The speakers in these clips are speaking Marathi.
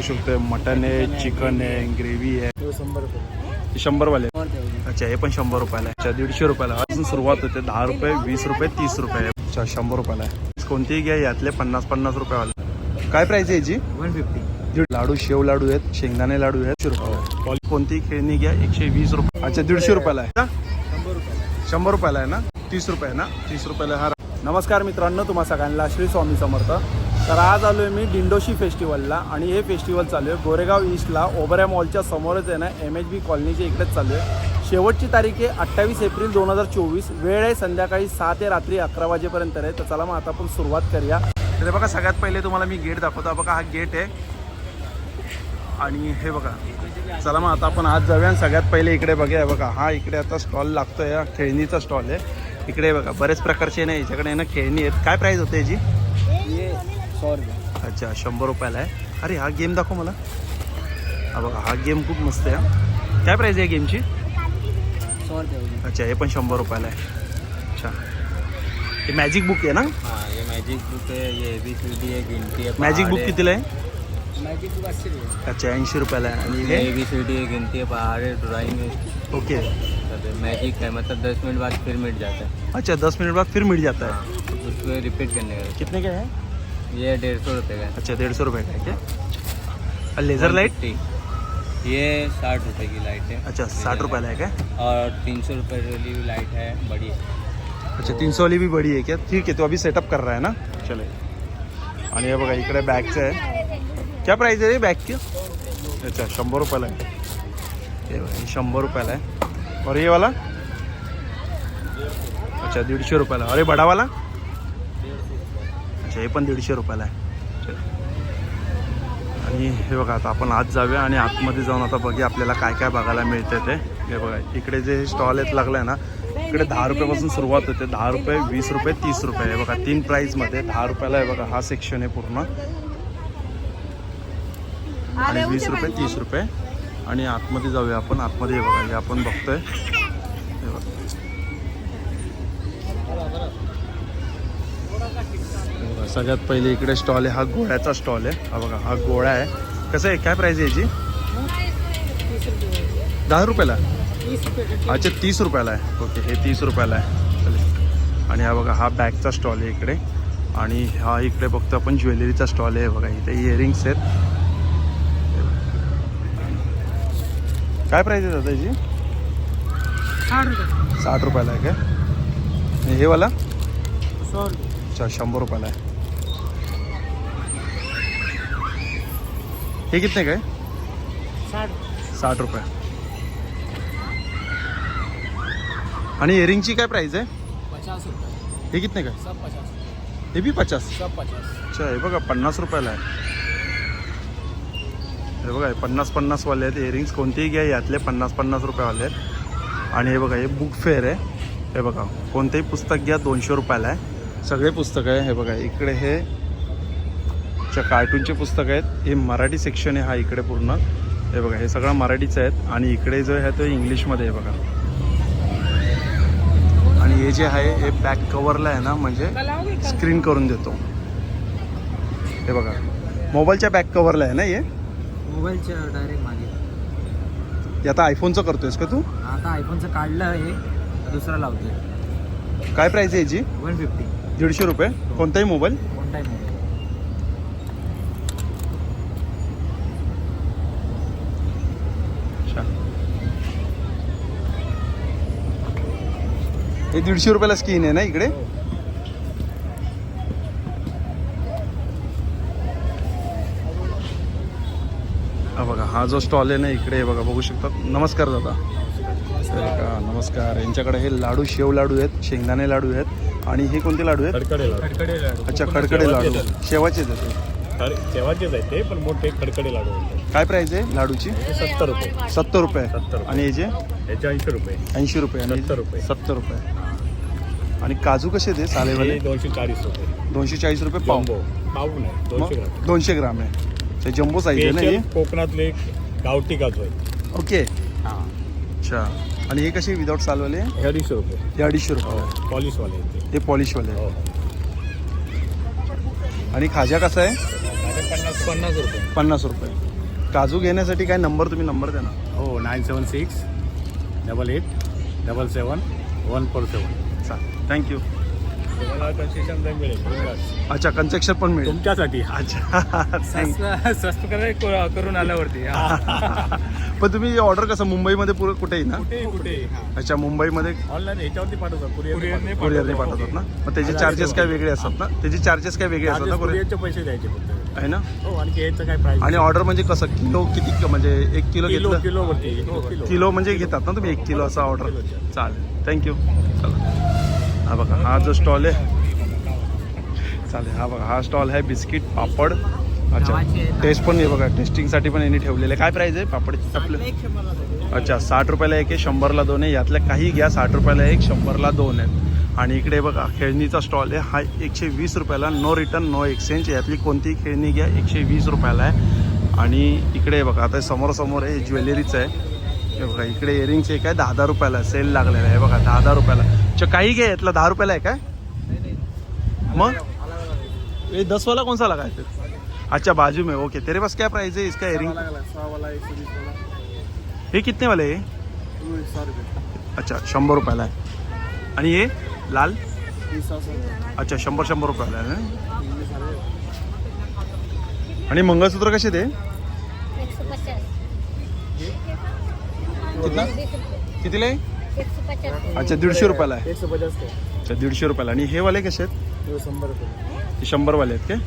बघू शकतोय. मटन आहे चिकन आहे ग्रेव्ही आहे. शंभर रुपये शंभरवाले अच्छा हे पण शंभर रुपयाला आहे. अच्छा दीडशे रुपयाला. अजून सुरुवात होते. दहा रुपये वीस रुपये तीस रुपये. अच्छा शंभर रुपयाला आहे. कोणतीही घ्या यातले पन्नास पन्नास रुपयावाले. काय प्राइस आहे याची? वन फिफ्टी लाडू शेव लाडू आहेत शेंगदाणे लाडू आहेत. रुपयाला कोणतीही खेळणी घ्या एकशे वीस रुपये. अच्छा दीडशे रुपयाला आहे का? शंभर शंभर रुपयाला आहे ना? तीस रुपये ना? तीस रुपयाला हा. नमस्कार मित्रांनो तुम्हा सगळ्यांना श्री स्वामी समर्थ. तर आज आलो आहे मी डिंडोशी फेस्टिवलला आणि हे फेस्टिवल चालू आहे गोरेगाव ईस्टला ओबऱ्या मॉलच्या समोरच आहे ना एम एच बी कॉलनीच्या इकडेच चालू आहे शेवटची तारीख आहे अठ्ठावीस एप्रिल दोन हजार चोवीस. वेळ आहे संध्याकाळी सहा ते रात्री अकरा वाजेपर्यंत आहे. तर चला मग आता आपण सुरुवात करूया. तर बघा सगळ्यात पहिले तुम्हाला मी गेट दाखवतो. बघा हा गेट आहे. आणि हे बघा चला मग आता आपण आज जाऊया. आणि सगळ्यात पहिले इकडे बघूया. बघा हा इकडे आता स्टॉल लागतोय. आहे खेळणीचा स्टॉल आहे. इकडे बघा बरेच प्रकारचे ना याच्याकडे ना खेळणी आहेत. काय प्राईस होते याची? सौ रुपये। अच्छा शंभर रुपयाला आहे अरे हा गेम दाखव मला. हा बघा हा गेम खूप मस्त आहे हा. काय प्राईस आहे गेमची सौ रुपये अच्छा हे पण शंभर रुपयाला आहे. अच्छा. हे मॅजिक बुक आहे ना? हाँ ये मैजिक बुक है ये ए बी सी डी है गिनती है मॅजिक बुक कितीला आहे? मैजिक बुक अस्सी रुपये. अच्छा ऐंशी रुपयाला आहे. आणि ये हे? ए बी सी डी है गिनती है पहाड़ है ड्राइंग है ओके. मैजिक है मतलब दस मिनट बाद फिर मिट जाता है। अच्छा दस मिनट बाद फिर मिल जाता है. हाँ, उसको रिपीट करने का कितने का है? ये डेढ़ सौ रुपये का अच्छा डेढ़ सौ रुपये का है क्या? और लेज़र लाइट? 150 ये साठ रुपए की लाइट है। अच्छा साठ रुपयाला आहे काय और तीन सौ रुपये वाली भी लाइट है बड़ी है। अच्छा तीन सौ वाली भी बड़ी है क्या? ठीक है तो अभी सेटअप कर रहा है ना? चले। आणि हे बघा इकडे बॅगचं आहे क्या प्राईस आहे रे बॅग की? अच्छा शंभर रुपयाला आहे हे। बघा, हे शंभर रुपयाला आहे और ये वाला? अच्छा दीडशे रुपयाला अरे बडावाला अच्छा हे पण दीडशे रुपयाला आहे. आणि हे बघा आता आपण आत जाऊया आणि आतमध्ये जाऊन आता बघूया आपल्याला काय काय बघायला मिळते ते. हे बघा इकडे जे स्टॉल आहेत लागलं आहे ना इकडे दहा रुपयापासून सुरुवात होते. दहा रुपये वीस रुपये तीस रुपये. हे बघा तीन प्राईजमध्ये दहा रुपयाला आहे बघा हा सेक्शन आहे पूर्ण. आणि वीस रुपये तीस रुपये. आणि आतमध्ये जाऊया आपण. आतमध्ये हे बघा हे आपण बघतोय. सगळ्यात पहिले इकडे स्टॉल आहे. हा गोळ्याचा स्टॉल आहे. हा बघा हा गोळा आहे. कसं आहे? काय प्राईज आहे याची? दहा रुपयाला? अच्छा तीस रुपयाला आहे. ओके हे तीस रुपयाला आहे. चालेल. आणि हा बघा हा बॅगचा स्टॉल आहे इकडे. आणि हा इकडे बघतो आपण ज्वेलरीचा स्टॉल आहे. बघा इथे इयरिंग्स आहेत. काय प्राईज आहे दादा याची? साठ रुपये. साठ रुपयाला आहे काय? हे वाला? अच्छा शंभर रुपयाला आहे. हे कितने काय साठ. साठ रुपये. आणि इयरिंगची काय प्राईस आहे? पचास रुपये. हे कितने काय सब पचास हे बी पचास. सब पचास. अच्छा हे बघा पन्नास रुपयाला आहे. हे बघा हे पन्नास पन्नासवाले आहेत. इयरिंग्स कोणतेही घ्या यातले पन्नास पन्नास रुपयावाले आहेत. आणि हे बघा हे बुक फेअर आहे. हे बघा कोणतेही पुस्तक घ्या दोनशे रुपयाला आहे. सगळे पुस्तक आहे. हे बघा इकडे हे च्या कार्टूनचे पुस्तक आहेत. हे मराठी सेक्शन आहे हा इकडे पूर्ण. हे बघा हे सगळं मराठीचं आहेत. आणि इकडे जो आहे तो इंग्लिशमध्ये आहे बघा. आणि हे जे आहे हे बॅक कवरला आहे ना म्हणजे स्क्रीन करून देतो. हे बघा. मोबाईलच्या बॅक कवरला आहे ना हे? मोबाईलच्या डायरेक्ट मागे. आता आयफोनचं करतोयस का तू? आता आयफोनचं काढलं आहे. दुसरा लावतोय. काय प्राईस आहे याची? वन फिफ्टी दीडशे रुपये? कोणताही मोबाईल कोणताही मोबाईल हे दीडशे रुपयाला स्किन आहे ना इकडे? हा बघा हा जो स्टॉल आहे ना इकडे बघा बघू शकतात नमस्कार दादा. का नमस्कार. यांच्याकडे हे लाडू शेव लाडू आहेत शेंगदाणे लाडू आहेत. आणि हे कोणते लाडू आहेत? अच्छा खडखडे लाडू. शेवाचे आहेत तेव्हाचेच आहे ते पण मोठे खडखडे लाडू काय प्राईस आहे लाडूची? ते सत्तर रुपये. सत्तर रुपये. आणि याचे याचे ऐंशी रुपये. ऐंशी रुपये. आणि सत्तर रुपये. सत्तर रुपये. आणि काजू कसे ते सालेवाले? हे दोनशे चाळीस रुपये. दोनशे चाळीस रुपये पाव. जम्बो. नाही दोनशे ग्राम. दोनशे ग्राम आहे. ते जम्बो साईज आहे ना हे कोकणातले एक गावठी काजू आहे ओके. हा. अच्छा. आणि हे कसे विदाऊट सालवाले? हे अडीचशे रुपये. हे अडीचशे रुपये. हो पॉलिशवाले आहेत हे पॉलिशवाले ते आहे. हो. आणि खाजा कसा आहे? पन्नास रुपये. पन्नास रुपये. काजू घेण्यासाठी काय नंबर तुम्ही नंबर द्या ना. हो nine seven six double eight double seven one four seven. चालेल. Thank you. तुम्हाला कन्सेशन मिळेल बिनधास्त. अच्छा कन्सेक्शन पण मिळेल. तुमच्यासाठी. अच्छा. Thank- स्वस्त करून आल्यावरती पण तुम्ही ऑर्डर कसं मुंबईमध्ये पुरं कुठेही ना? कुठे कुठे अच्छा मुंबईमध्ये ऑनलाईन याच्यावरती पाठवतात कुरिअरने कुरिअरने पाठवतात ना? मग त्याचे चार्जेस काय वेगळे असतात ना? त्याचे चार्जेस काय वेगळे असतात ना कुरिअर कुरिअरचे पैसे द्यायचे फक्त. आहे ना? हो आणि याचं काय प्राईस आणि ऑर्डर म्हणजे कसं किलो किती म्हणजे एक किलो किलो घेतलं? किलो. किलो म्हणजे घेतात ना तुम्ही एक किलो असा ऑर्डर. चालेल. थँक्यू चला. हा बघा हा जो स्टॉल आहे. चालेल हा बघा हा स्टॉल आहे बिस्किट पापड. अच्छा टेस्ट पण आहे बघा टेस्टिंगसाठी पण यांनी ठेवलेले. काय प्राईस आहे? पापड आपलं? अच्छा साठ रुपयाला एक आहे शंभरला दोन आहे. यातल्या काही घ्या साठ रुपयाला एक शंभरला दोन आहेत. आणि इकडे बघा खेळणीचा स्टॉल आहे. हा एकशे वीस रुपयाला नो रिटर्न नो एक्सचेंज यातली कोणतीही खेळणी घ्या एकशे वीस रुपयाला आहे. आणि इकडे बघा आता समोरासमोर आहे ज्वेलरीचं आहे. हे बघा इकडे इयरिंग्स एक आहे दहा दहा रुपयाला सेल लागलेला आहे. बघा दहा दहा रुपयाला. अच्छा काही घ्या यातला दहा रुपयाला आहे काय? मग? ये दस वाला कौन सा लगा है फिर अच्छा बाजू में ओके. तेरे पास क्या प्राइस है इसका इयरिंग हे कितने वाले आहे? अच्छा शंभर रुपयाला आहे. आणि हे? लाल? अच्छा शंभर शंभर रुपयाला आहे आणि मंगळसूत्र कसे ते कितना कितीला आहे? अच्छा दीडशे रुपयाला आहे. एक सौ पचास अच्छा दीडशे रुपयाला. आणि हे वाले कसे आहेत? शंभर रुपये. हे शंभरवाले आहेत काय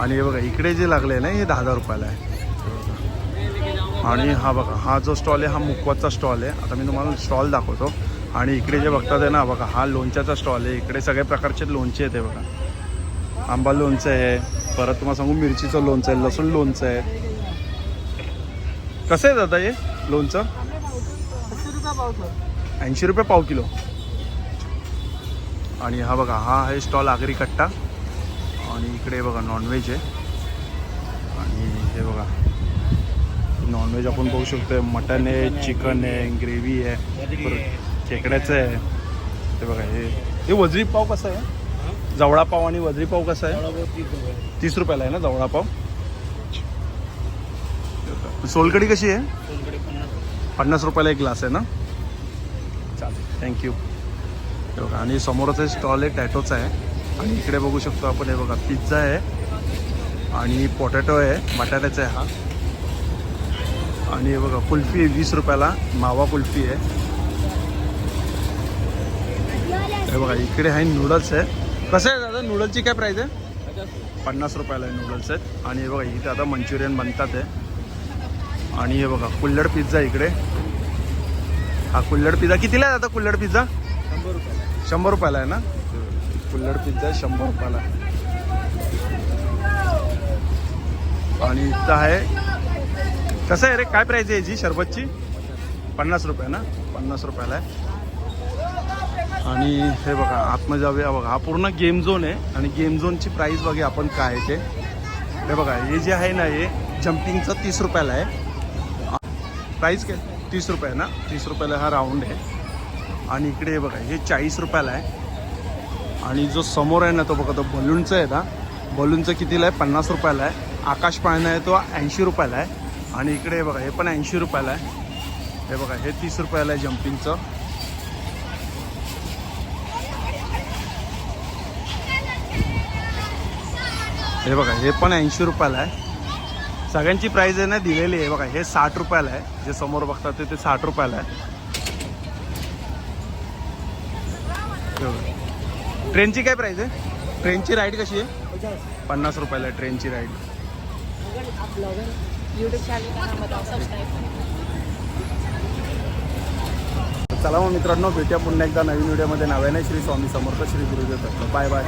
आणि हे बघा इकडे जे लागले ना हे दहा दहा रुपयाला आहे. आणि हा बघा हा जो स्टॉल आहे हा मुकवाचा स्टॉल आहे. आता मी तुम्हाला स्टॉल दाखवतो. आणि इकडे जे बघतात आहे ना बघा हा लोणच्याचा स्टॉल आहे. इकडे सगळ्या प्रकारचे लोणचे आहेत हे बघा. आंबा लोणचं आहे. परत तुम्हाला सांगू मिरचीचं लोणचं आहे लसूण लोणचं आहे. कसं आहे दादा हे? लोणचं? ऐंशी रुपये पाव किलो. आणि हा बघा हा आहे स्टॉल आगरी कट्टा. आणि इकडे बघा नॉनव्हेज आहे. आणि हे बघा नॉनव्हेज आपण बघू शकतो मटन आहे चिकन आहे ग्रेव्ही आहे खेकड्याचं आहे. हे बघा हे हे वजरी पाव कसं आहे? जवळा पाव आणि वजरी पाव कसा आहे? तीस रुपयाला आहे ना जवळा पाव? सोलकडी कशी आहे? पन्नास रुपयाला एक ग्लास आहे ना? चालेल. थँक्यू हे बघा आणि समोरच स्टॉल आहे टॅटोचा आहे. आणि इकडे बघू शकतो आपण हे बघा पिझ्झा आहे. आणि पोटॅटो आहे बटाट्याचा आहे हा. आणि हे बघा कुल्फी आहे वीस रुपयाला मावा कुल्फी आहे. हे बघा इकडे आहे नूडल्स आहे. कसं आहे दादा नूडलची काय प्राईस आहे? पन्नास रुपयाला आहे नूडल्स आहेत. आणि हे बघा इथे आता मंचुरियन बनतात आहे. आणि हे बघा कुल्लड पिझ्झा इकडे. हा कुल्लड पिझ्झा. कितीला आहे आता कुल्लड पिझ्झा? शंभर रुपये शंभर रुपयाला आहे ना? कुल्लड पिझ्झा शंभर रुपयाला. आहे. आणि इथं आहे. कसं आहे रे? काय प्राईज आहे याची शरबतची? पन्नास रुपये ना? पन्नास रुपयाला आहे. आणि हे बघा आतमध्ये जाऊया. बघा हा पूर्ण गेम झोन आहे. आणि गेम झोनची प्राईस बघा आपण काय आहे ते. हे बघा हे जे आहे ना हे जम्पिंगचं तीस रुपयाला आहे. प्राईस काय? तीस रुपये ना? तीस रुपयाला हा राऊंड आहे आणि इकडे हे बघा हे चाळीस रुपयाला आहे. आणि जो समोर आहे ना तो बघा तो बलूनचं आहे ना. बलूनचं कितीला आहे? पन्नास रुपयाला आहे. आकाश पाळणं आहे तो ऐंशी रुपयाला आहे. आणि इकडे हे बघा हे पण ऐंशी रुपयाला आहे. हे बघा हे तीस रुपयाला आहे जम्पिंगचं हे बघा हे पण ऐंशी रुपयाला आहे. सगळ्यांची प्राईज आहे ना दिलेली आहे. बघा हे साठ रुपयाला आहे. जे समोर बघतात ते साठ रुपयाला आहे. ट्रेनची काय प्राईज आहे? ट्रेनची राईड कशी आहे? पन्नास रुपयाला आहे ट्रेनची राईड चला मग मित्रांनो भेटूया पुन्हा एकदा नवीन व्हिडिओमध्ये नव्याने श्री स्वामी समर्थ श्री गुरुदेव बाय बाय